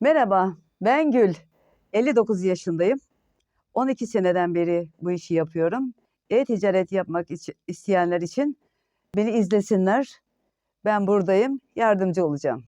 Merhaba, ben Gül. 59 yaşındayım. 12 seneden beri bu işi yapıyorum. E-ticaret yapmak isteyenler için beni izlesinler. Ben buradayım, yardımcı olacağım.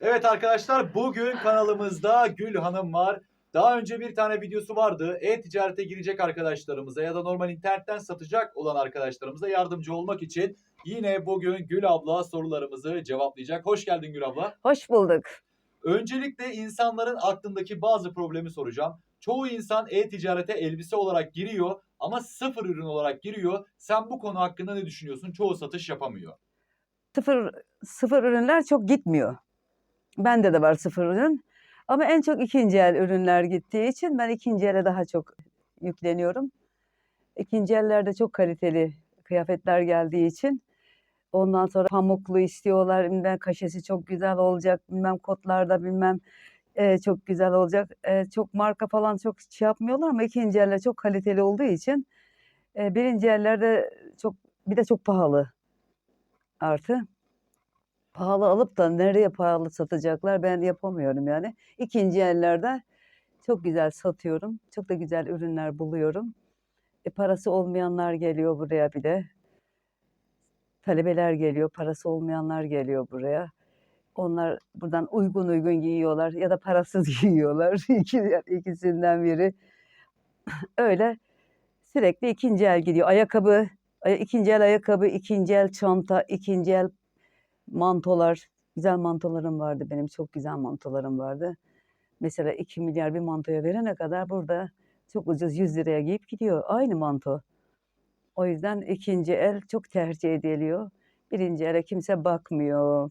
Evet arkadaşlar bugün kanalımızda Gül Hanım var. Daha önce bir tane videosu vardı. E-ticarete girecek arkadaşlarımıza ya da normal internetten satacak olan arkadaşlarımıza yardımcı olmak için yine bugün Gül abla sorularımızı cevaplayacak. Hoş geldin Gül abla. Hoş bulduk. Öncelikle insanların aklındaki bazı problemi soracağım. Çoğu insan e-ticarete elbise olarak giriyor ama sıfır ürün olarak giriyor. Sen bu konu hakkında ne düşünüyorsun? Çoğu satış yapamıyor. Sıfır, sıfır ürünler çok gitmiyor. Bende de var sıfır ürün. Ama en çok ikinci el ürünler gittiği için ben ikinci ele daha çok yükleniyorum. İkinci ellerde çok kaliteli kıyafetler geldiği için ondan sonra pamuklu istiyorlar. Bilmem kaşesi çok güzel olacak. Bilmem kotlarda bilmem e, çok güzel olacak. E, çok marka falan çok şey yapmıyorlar ama ikinci eller çok kaliteli olduğu için e, birinci ellerde çok bir de çok pahalı artı. Pahalı alıp da nereye pahalı satacaklar ben yapamıyorum yani. İkinci ellerde çok güzel satıyorum. Çok da güzel ürünler buluyorum. E, parası olmayanlar geliyor buraya bir de. Talebeler geliyor, parası olmayanlar geliyor buraya. Onlar buradan uygun uygun giyiyorlar ya da parasız giyiyorlar. İki, ikisinden biri. Öyle sürekli ikinci el gidiyor. Ayakkabı, ay- ikinci el ayakkabı, ikinci el çanta, ikinci el mantolar. Güzel mantolarım vardı benim. Çok güzel mantolarım vardı. Mesela 2 milyar bir mantoya verene kadar burada çok ucuz 100 liraya giyip gidiyor. Aynı manto. O yüzden ikinci el çok tercih ediliyor. Birinci ele kimse bakmıyor.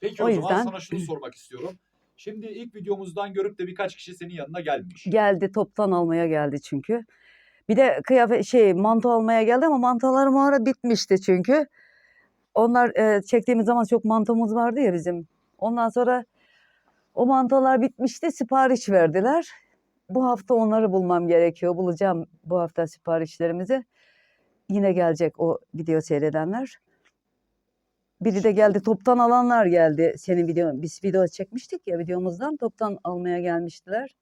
Peki O o, zaman yüzden- sana şunu sormak istiyorum. Şimdi ilk videomuzdan görüp de birkaç kişi senin yanına gelmiş. Geldi toptan almaya geldi çünkü. Bir de kıyafet şey manto almaya geldi ama mantolarım o ara bitmişti çünkü. Onlar e, çektiğimiz zaman çok mantomuz vardı ya bizim. Ondan sonra o mantolar bitmişti sipariş verdiler. Bu hafta onları bulmam gerekiyor. Bulacağım bu hafta siparişlerimizi. Yine gelecek o video seyredenler. Biri de geldi toptan alanlar geldi. Senin video biz video çekmiştik ya videomuzdan toptan almaya gelmiştiler.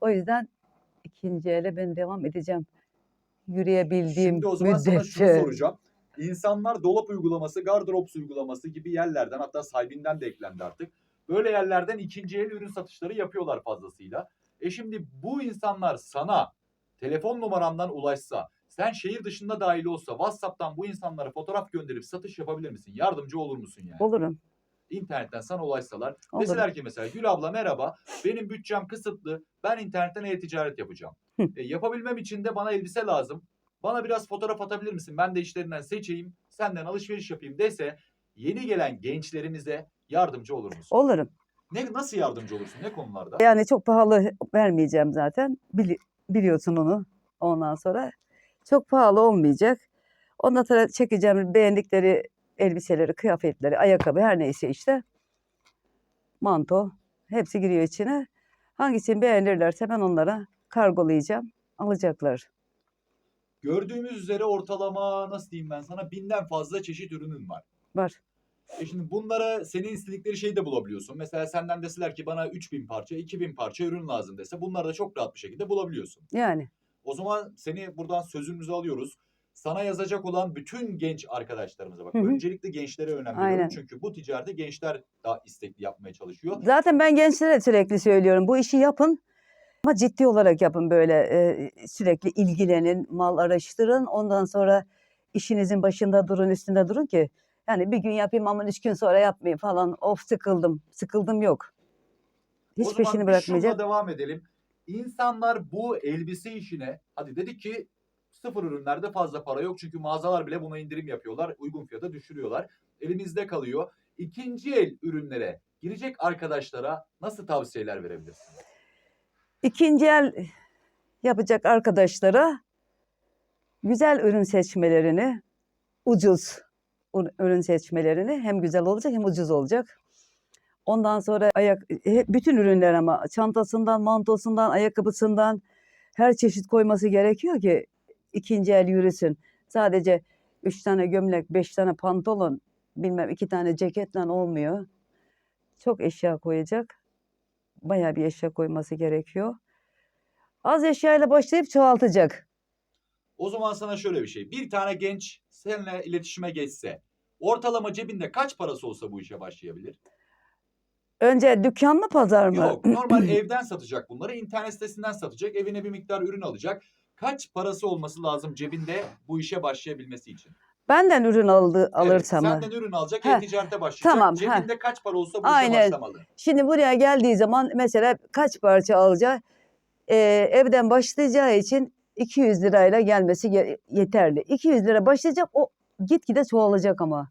O yüzden ikinci ele ben devam edeceğim. Yürüyebildiğim Şimdi o zaman sana şunu müddetçe. soracağım. İnsanlar dolap uygulaması, gardırop uygulaması gibi yerlerden hatta sahibinden de eklendi artık. Böyle yerlerden ikinci el ürün satışları yapıyorlar fazlasıyla. E şimdi bu insanlar sana telefon numarandan ulaşsa, sen şehir dışında dahil olsa WhatsApp'tan bu insanlara fotoğraf gönderip satış yapabilir misin? Yardımcı olur musun yani? Olurum. İnternetten sana ulaşsalar. Olur. Deseler ki mesela Gül abla merhaba benim bütçem kısıtlı ben internetten e-ticaret yapacağım. Hı. E, yapabilmem için de bana elbise lazım. Bana biraz fotoğraf atabilir misin? Ben de işlerinden seçeyim senden alışveriş yapayım dese yeni gelen gençlerimize yardımcı olur musun? Olurum. Ne, nasıl yardımcı olursun? Ne konularda? Yani çok pahalı vermeyeceğim zaten. Bili- biliyorsun onu ondan sonra. Çok pahalı olmayacak. Ondan sonra çekeceğim beğendikleri elbiseleri, kıyafetleri, ayakkabı her neyse işte. Manto. Hepsi giriyor içine. Hangisini beğenirlerse ben onlara kargolayacağım. Alacaklar. Gördüğümüz üzere ortalama nasıl diyeyim ben sana binden fazla çeşit ürünün var. Var. E şimdi bunlara senin istedikleri şeyi de bulabiliyorsun. Mesela senden deseler ki bana 3000 parça, 2000 parça ürün lazım dese bunları da çok rahat bir şekilde bulabiliyorsun. Yani O zaman seni buradan sözümüzü alıyoruz. Sana yazacak olan bütün genç arkadaşlarımıza bak. Hı hı. Öncelikle gençlere önem veriyorum. Aynen. Çünkü bu ticareti gençler daha istekli yapmaya çalışıyor. Zaten ben gençlere sürekli söylüyorum. Bu işi yapın. Ama ciddi olarak yapın böyle e, sürekli ilgilenin, mal araştırın. Ondan sonra işinizin başında durun, üstünde durun ki yani bir gün yapayım ama üç gün sonra yapmayayım falan. Of sıkıldım. Sıkıldım yok. Hiç o peşini bırakmayacağım. devam edelim. İnsanlar bu elbise işine hadi dedik ki sıfır ürünlerde fazla para yok. Çünkü mağazalar bile buna indirim yapıyorlar. Uygun fiyata düşürüyorlar. Elimizde kalıyor. İkinci el ürünlere girecek arkadaşlara nasıl tavsiyeler verebilirsin? İkinci el yapacak arkadaşlara güzel ürün seçmelerini, ucuz ür- ürün seçmelerini hem güzel olacak hem ucuz olacak. Ondan sonra ayak he- bütün ürünler ama çantasından, mantosundan, ayakkabısından her çeşit koyması gerekiyor ki ikinci el yürüsün. Sadece üç tane gömlek, beş tane pantolon, bilmem iki tane ceketle olmuyor. Çok eşya koyacak. bayağı bir eşya koyması gerekiyor. Az eşyayla başlayıp çoğaltacak. O zaman sana şöyle bir şey. Bir tane genç seninle iletişime geçse ortalama cebinde kaç parası olsa bu işe başlayabilir? Önce dükkan mı pazar mı? Yok normal evden satacak bunları internet sitesinden satacak evine bir miktar ürün alacak. Kaç parası olması lazım cebinde bu işe başlayabilmesi için? Benden ürün aldı, Evet, alırsam mı? senden ürün alacak Heh, e-ticarete başlayacak. tamam, Cebinde kaç para olsa bu işe Aynen. başlamalı. Şimdi buraya geldiği zaman mesela kaç parça alacak? Ee, evden başlayacağı için 200 lirayla gelmesi ge- yeterli. 200 lira başlayacak o gitgide çoğalacak ama.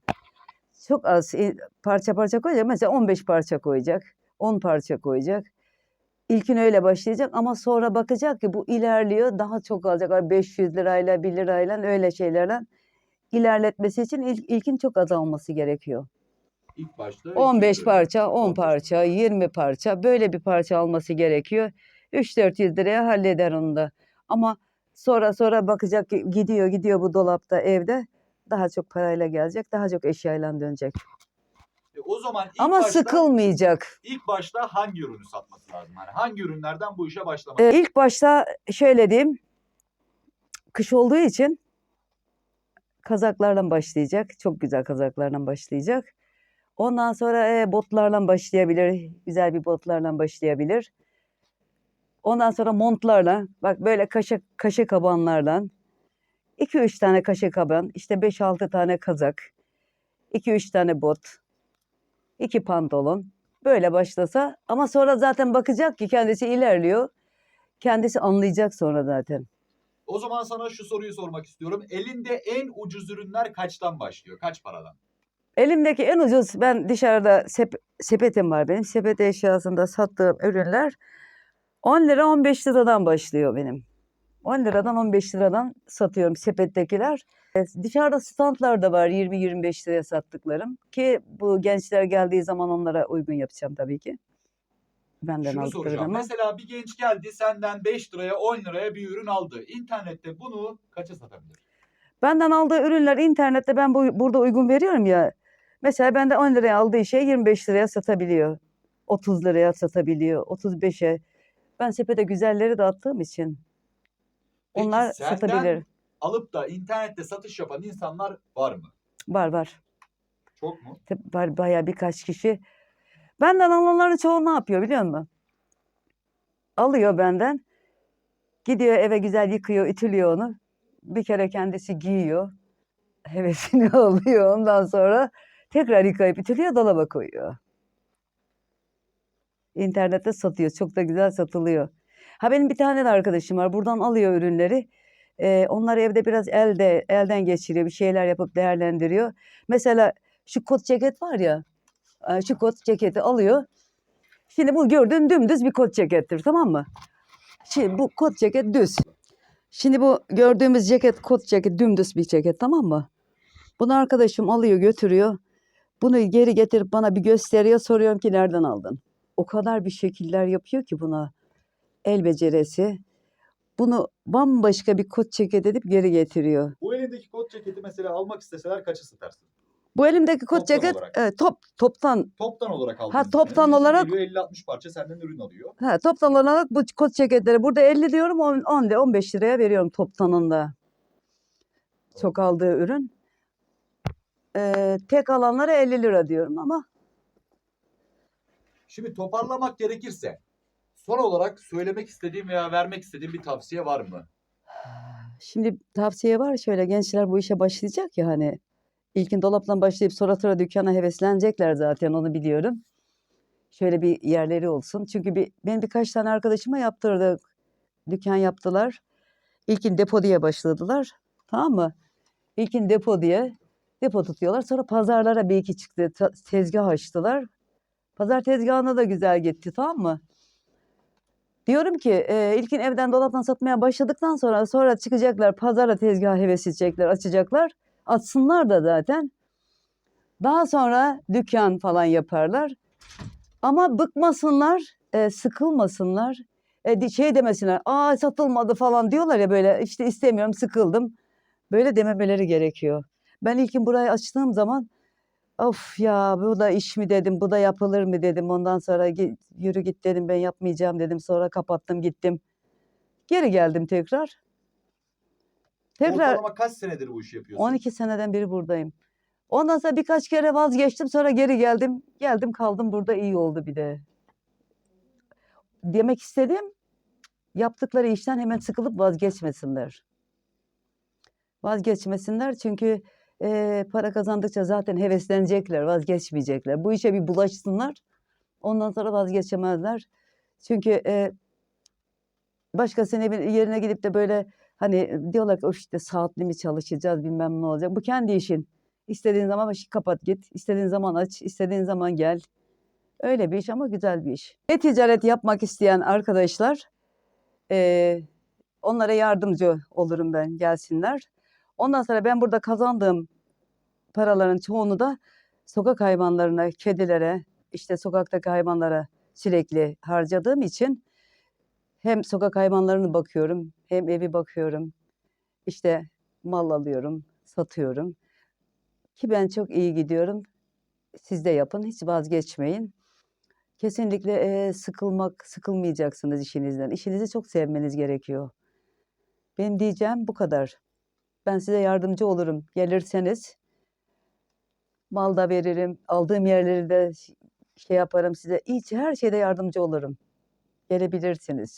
Çok az e, parça parça koyacak. Mesela 15 parça koyacak. 10 parça koyacak. İlkin öyle başlayacak ama sonra bakacak ki bu ilerliyor. Daha çok alacak. 500 lirayla 1 lirayla öyle şeylerle ilerletmesi için ilk, ilkin çok az alması gerekiyor. İlk başta 15 200 lira. parça, 10 15 parça, 20 parça böyle bir parça alması gerekiyor. 3-400 liraya halleder onu da. Ama sonra sonra bakacak ki gidiyor gidiyor bu dolapta evde daha çok parayla gelecek, daha çok eşyayla dönecek. E, o zaman ilk Ama başta, sıkılmayacak. ilk başta hangi ürünü satması lazım? Yani hangi ürünlerden bu işe başlaması Ee, ilk başta şöyle diyeyim, kış olduğu için kazaklarla başlayacak. Çok güzel kazaklarla başlayacak. Ondan sonra e, botlarla başlayabilir. Güzel bir botlarla başlayabilir. Ondan sonra montlarla, bak böyle kaşe, kaşe kabanlarla, 2-3 tane kaşe kaban, işte 5-6 tane kazak, 2-3 tane bot, 2 pantolon. Böyle başlasa ama sonra zaten bakacak ki kendisi ilerliyor. Kendisi anlayacak sonra zaten. O zaman sana şu soruyu sormak istiyorum. Elinde en ucuz ürünler kaçtan başlıyor? Kaç paradan? Elimdeki en ucuz ben dışarıda sep- sepetim var benim. Sepet eşyasında sattığım ürünler 10 lira 15 liradan başlıyor benim. 10 liradan 15 liradan satıyorum sepettekiler. E, Dışarıda standlar da var 20-25 liraya sattıklarım. Ki bu gençler geldiği zaman onlara uygun yapacağım tabii ki. Benden Şunu soracağım. ama. Mesela bir genç geldi senden 5 liraya 10 liraya bir ürün aldı. İnternette bunu kaça satabilir? Benden aldığı ürünler internette ben bu, burada uygun veriyorum ya. Mesela bende 10 liraya aldığı şeyi 25 liraya satabiliyor. 30 liraya satabiliyor. 35'e. Ben sepete güzelleri de attığım için. Peki Onlar senden satabilir. Alıp da internette satış yapan insanlar var mı? Var var. Çok mu? Tabii Var bayağı birkaç kişi. Benden alanların çoğu ne yapıyor biliyor musun? Alıyor benden. Gidiyor eve güzel yıkıyor, ütülüyor onu. Bir kere kendisi giyiyor. Hevesini alıyor. Ondan sonra tekrar yıkayıp ütülüyor, dolaba koyuyor. İnternette satıyor. Çok da güzel satılıyor. Ha benim bir tane de arkadaşım var. Buradan alıyor ürünleri. Ee, onları evde biraz elde elden geçiriyor. Bir şeyler yapıp değerlendiriyor. Mesela şu kot ceket var ya. Şu kot ceketi alıyor. Şimdi bu gördüğün dümdüz bir kot cekettir tamam mı? Şimdi bu kot ceket düz. Şimdi bu gördüğümüz ceket kot ceket dümdüz bir ceket tamam mı? Bunu arkadaşım alıyor götürüyor. Bunu geri getirip bana bir gösteriyor. Soruyorum ki nereden aldın? O kadar bir şekiller yapıyor ki buna. El becerisi. Bunu bambaşka bir kot ceket edip geri getiriyor. Bu elindeki kot ceketi mesela almak isteseler kaça satarsın? Bu elimdeki kot Toptan ceket olarak. evet, top toptan Toptan olarak aldığını Ha, toptan Birisi olarak- Geliyor 50-60 parça senden ürün alıyor. ha, toptan olarak bu kot ceketleri burada 50 diyorum 10 10 lira 15 liraya veriyorum toptanında. Çok aldığı ürün. Ee, tek alanlara 50 lira diyorum ama Şimdi toparlamak gerekirse son olarak söylemek istediğim veya vermek istediğim bir tavsiye var mı? Şimdi tavsiye var şöyle gençler bu işe başlayacak ya hani ilkin dolaptan başlayıp sonra sonra dükkana heveslenecekler zaten onu biliyorum. Şöyle bir yerleri olsun. Çünkü bir, benim birkaç tane arkadaşıma yaptırdık. Dükkan yaptılar. İlkin depo diye başladılar. Tamam mı? İlkin depo diye depo tutuyorlar. Sonra pazarlara bir iki çıktı. Tezgah açtılar. Pazar tezgahına da güzel gitti tamam mı? Diyorum ki e, ilkin evden dolaptan satmaya başladıktan sonra sonra çıkacaklar pazara tezgah heves edecekler açacaklar. Atsınlar da zaten. Daha sonra dükkan falan yaparlar. Ama bıkmasınlar, e, sıkılmasınlar. E, şey demesinler, aa satılmadı falan diyorlar ya böyle işte istemiyorum sıkıldım. Böyle dememeleri gerekiyor. Ben ilkin burayı açtığım zaman Of ya bu da iş mi dedim, bu da yapılır mı dedim. Ondan sonra "Gi- yürü git dedim ben yapmayacağım dedim. Sonra kapattım gittim. Geri geldim tekrar. Tekrar Ortalama kaç senedir bu işi yapıyorsun? 12 seneden beri buradayım. Ondan sonra birkaç kere vazgeçtim sonra geri geldim. Geldim kaldım burada iyi oldu bir de. Demek istedim yaptıkları işten hemen sıkılıp vazgeçmesinler. Vazgeçmesinler çünkü eee, para kazandıkça zaten heveslenecekler, vazgeçmeyecekler. Bu işe bir bulaşsınlar. Ondan sonra vazgeçemezler. Çünkü eee başkasının yerine gidip de böyle hani diyorlar ki "Of işte saatli mi çalışacağız bilmem ne olacak. Bu kendi işin. İstediğin zaman başı kapat git. istediğin zaman aç, istediğin zaman gel. Öyle bir iş ama güzel bir iş. E-ticaret yapmak isteyen arkadaşlar eee, onlara yardımcı olurum ben gelsinler. Ondan sonra ben burada kazandığım paraların çoğunu da sokak hayvanlarına, kedilere, işte sokaktaki hayvanlara sürekli harcadığım için hem sokak hayvanlarını bakıyorum, hem evi bakıyorum. İşte mal alıyorum, satıyorum. Ki ben çok iyi gidiyorum. Siz de yapın, hiç vazgeçmeyin. Kesinlikle eee, sıkılmak, sıkılmayacaksınız işinizden. İşinizi çok sevmeniz gerekiyor. Benim diyeceğim bu kadar. Ben size yardımcı olurum. Gelirseniz mal da veririm, aldığım yerleri de şey yaparım size. Hiç her şeyde yardımcı olurum. Gelebilirsiniz.